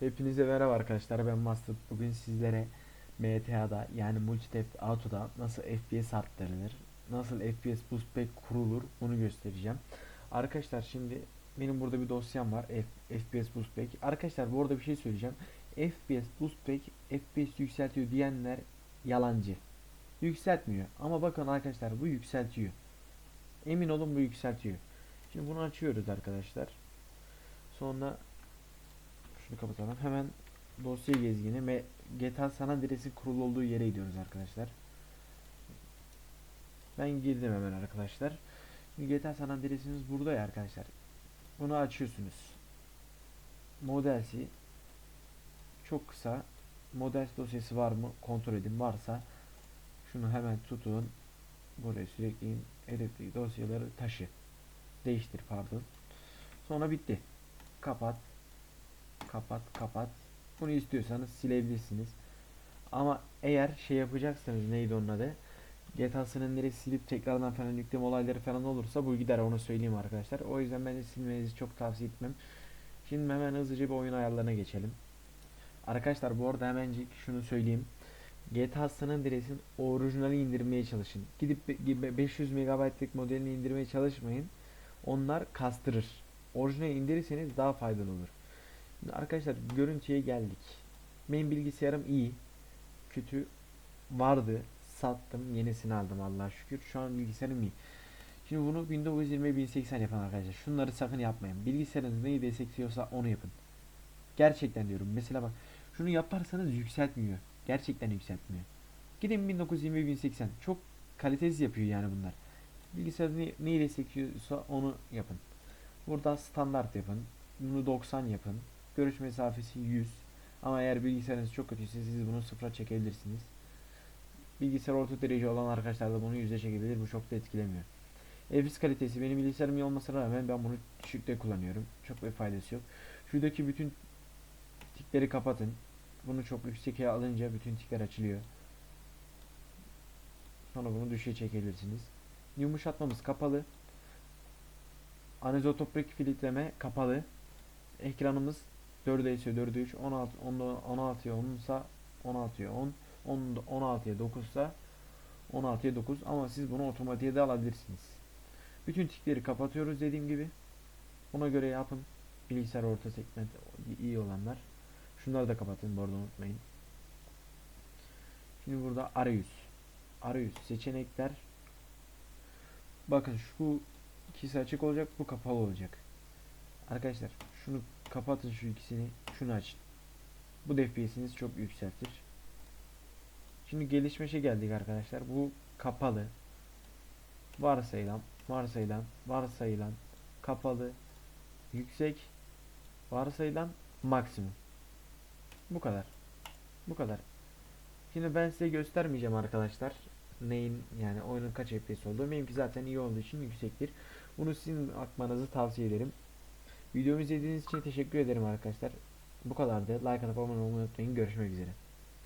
Hepinize merhaba arkadaşlar ben Master. Bugün sizlere MTA'da yani Multitap Auto'da nasıl FPS arttırılır nasıl FPS boost pack kurulur bunu göstereceğim. Arkadaşlar şimdi benim burada bir dosyam var F- FPS boost pack Arkadaşlar bu arada bir şey söyleyeceğim. FPS boost pack FPS yükseltiyor diyenler yalancı. Yükseltmiyor. Ama bakın arkadaşlar bu yükseltiyor. Emin olun bu yükseltiyor. Şimdi bunu açıyoruz arkadaşlar. Sonra şunu kapatalım. Hemen dosya gezgini ve GTA San Andreas'in kurulu olduğu yere gidiyoruz arkadaşlar. Ben girdim hemen arkadaşlar. Şimdi GTA San Andreas'imiz burada ya arkadaşlar. Bunu açıyorsunuz. Modelsi çok kısa model dosyası var mı kontrol edin. Varsa şunu hemen tutun. Buraya sürekli elektrik dosyaları taşı. Değiştir pardon. Sonra bitti. Kapat kapat kapat. Bunu istiyorsanız silebilirsiniz. Ama eğer şey yapacaksanız neydi onun adı? GTA San Andreas'ı silip tekrardan falan yükleme olayları falan olursa bu gider onu söyleyeyim arkadaşlar. O yüzden ben de silmenizi çok tavsiye etmem. Şimdi hemen hızlıca bir oyun ayarlarına geçelim. Arkadaşlar bu arada hemencik şunu söyleyeyim. GTA San Andreas'ın orijinali indirmeye çalışın. Gidip be- gibi 500 MB'lık modelini indirmeye çalışmayın. Onlar kastırır. Orijinali indirirseniz daha faydalı olur Şimdi arkadaşlar görüntüye geldik. Benim bilgisayarım iyi. Kötü vardı. Sattım. Yenisini aldım Allah'a şükür. Şu an bilgisayarım iyi. Şimdi bunu 1920 1080 yapın arkadaşlar. Şunları sakın yapmayın. Bilgisayarınız neyi destekliyorsa onu yapın. Gerçekten diyorum. Mesela bak şunu yaparsanız yükseltmiyor. Gerçekten yükseltmiyor. Gidin 1920 1080. Çok kalitesiz yapıyor yani bunlar. Bilgisayar ne, neyi destekliyorsa onu yapın. Burada standart yapın. Bunu 90 yapın. Görüş mesafesi 100. Ama eğer bilgisayarınız çok kötüyse siz bunu sıfıra çekebilirsiniz. Bilgisayar orta derece olan arkadaşlar da bunu yüze çekebilir. Bu çok da etkilemiyor. FPS kalitesi benim bilgisayarım iyi olmasına rağmen ben bunu düşükte kullanıyorum. Çok bir faydası yok. Şuradaki bütün tikleri kapatın. Bunu çok yükseğe alınca bütün tikler açılıyor. Sonra bunu düşüğe çekebilirsiniz. Yumuşatmamız kapalı. Anizotopik filtreleme kapalı. Ekranımız 4'e ise 4'e 3, 16, 16'ya 10 ise 16'ya 10, 10 16'ya 9 ise 16'ya 9 ama siz bunu otomatiğe de alabilirsiniz. Bütün tikleri kapatıyoruz dediğim gibi. Ona göre yapın. Bilgisayar orta segment iyi olanlar. Şunları da kapatın bu arada unutmayın. Şimdi burada arayüz. Arayüz seçenekler. Bakın şu ikisi açık olacak, bu kapalı olacak. Arkadaşlar şunu kapatın şu ikisini, şunu açın. Bu DPS'iniz çok yükseltir. Şimdi gelişmişe geldik arkadaşlar. Bu kapalı. Varsayılan, varsayılan, varsayılan, kapalı, yüksek, varsayılan, maksimum. Bu kadar. Bu kadar. Şimdi ben size göstermeyeceğim arkadaşlar. Neyin yani oyunun kaç FPS olduğu. Benimki zaten iyi olduğu için yüksektir. Bunu sizin bakmanızı tavsiye ederim. Videomu izlediğiniz için teşekkür ederim arkadaşlar. Bu kadardı. Like atıp abone olmayı unutmayın. Görüşmek üzere.